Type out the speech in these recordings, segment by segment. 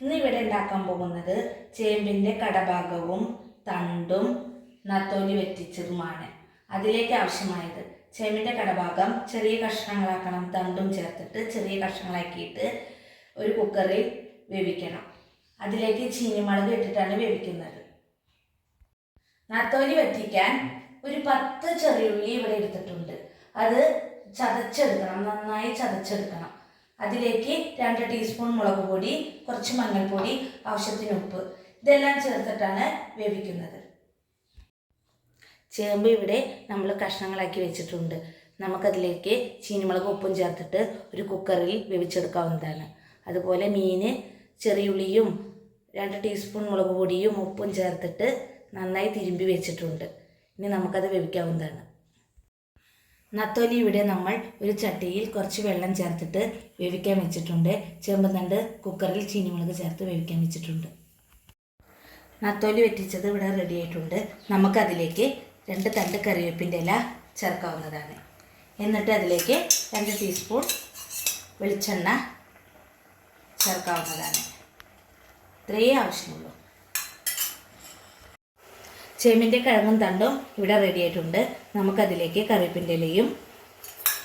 ഇന്ന് ഇവിടെ ഉണ്ടാക്കാൻ പോകുന്നത് ചേമ്പിന്റെ കടഭാഗവും തണ്ടും നത്തോലി വെറ്റിച്ചതുമാണ്. അതിലേക്ക് ആവശ്യമായത് ചേമ്പിന്റെ കടഭാഗം ചെറിയ കഷ്ണങ്ങളാക്കണം തണ്ടും ചേർത്തിട്ട് ചെറിയ കഷ്ണങ്ങളാക്കിയിട്ട് ഒരു കുക്കറിൽ വേവിക്കണം. അതിലേക്ക് ചീനിമുളക് ഇട്ടിട്ടാണ് വേവിക്കുന്നത്. നത്തോലി വറ്റിക്കാൻ ഒരു പത്ത് ചെറിയുള്ളി ഇവിടെ എടുത്തിട്ടുണ്ട്. അത് ചതച്ചെടുക്കണം നന്നായി ചതച്ചെടുക്കണം. അതിലേക്ക് രണ്ട് ടീസ്പൂൺ മുളക് പൊടി കുറച്ച് മഞ്ഞൾപ്പൊടി ആവശ്യത്തിന് ഉപ്പ്. ഇതെല്ലാം ചേർത്തിട്ടാണ് വേവിക്കുന്നത്. ചേമ്പ് ഇവിടെ നമ്മൾ കഷ്ണങ്ങളാക്കി വെച്ചിട്ടുണ്ട്. നമുക്കതിലേക്ക് ചീനിമുളക് ഉപ്പും ചേർത്തിട്ട് ഒരു കുക്കറിൽ വേവിച്ചെടുക്കാവുന്നതാണ്. അതുപോലെ മീൻ ചെറിയുള്ളിയും രണ്ട് ടീസ്പൂൺ മുളക് പൊടിയും ഉപ്പും ചേർത്തിട്ട് നന്നായി തിരുമ്പി വെച്ചിട്ടുണ്ട്. ഇനി നമുക്കത് വേവിക്കാവുന്നതാണ്. നത്തോലി ഇവിടെ നമ്മൾ ഒരു ചട്ടിയിൽ കുറച്ച് വെള്ളം ചേർത്തിട്ട് വേവിക്കാൻ വെച്ചിട്ടുണ്ട്. ചേമ്പ് തണ്ട് കുക്കറിൽ ചീനിമുളക് ചേർത്ത് വേവിക്കാൻ വെച്ചിട്ടുണ്ട്. നത്തോലി വെറ്റിച്ചത് ഇവിടെ റെഡി ആയിട്ടുണ്ട്. നമുക്കതിലേക്ക് രണ്ട് തണ്ട് കറിവേപ്പിന്റെ ഇല ചേർക്കാവുന്നതാണ്. എന്നിട്ട് അതിലേക്ക് രണ്ട് ടീസ്പൂൺ വെളിച്ചെണ്ണ ചേർക്കാവുന്നതാണ്. ഇത്രയേ ആവശ്യമുള്ളൂ. ചേമ്പിന്റെ കിഴങ്ങും തണ്ടും ഇവിടെ റെഡി ആയിട്ടുണ്ട്. നമുക്കതിലേക്ക് കറിവേപ്പിന്റെ ഇലയും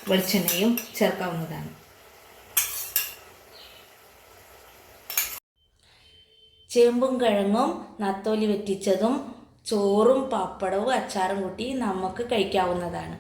വെളിച്ചെണ്ണയും ചേർക്കാവുന്നതാണ്. ചേമ്പും കിഴങ്ങും നത്തോലി വെറ്റിച്ചതും ചോറും പപ്പടവും അച്ചാറും കൂട്ടി നമുക്ക് കഴിക്കാവുന്നതാണ്.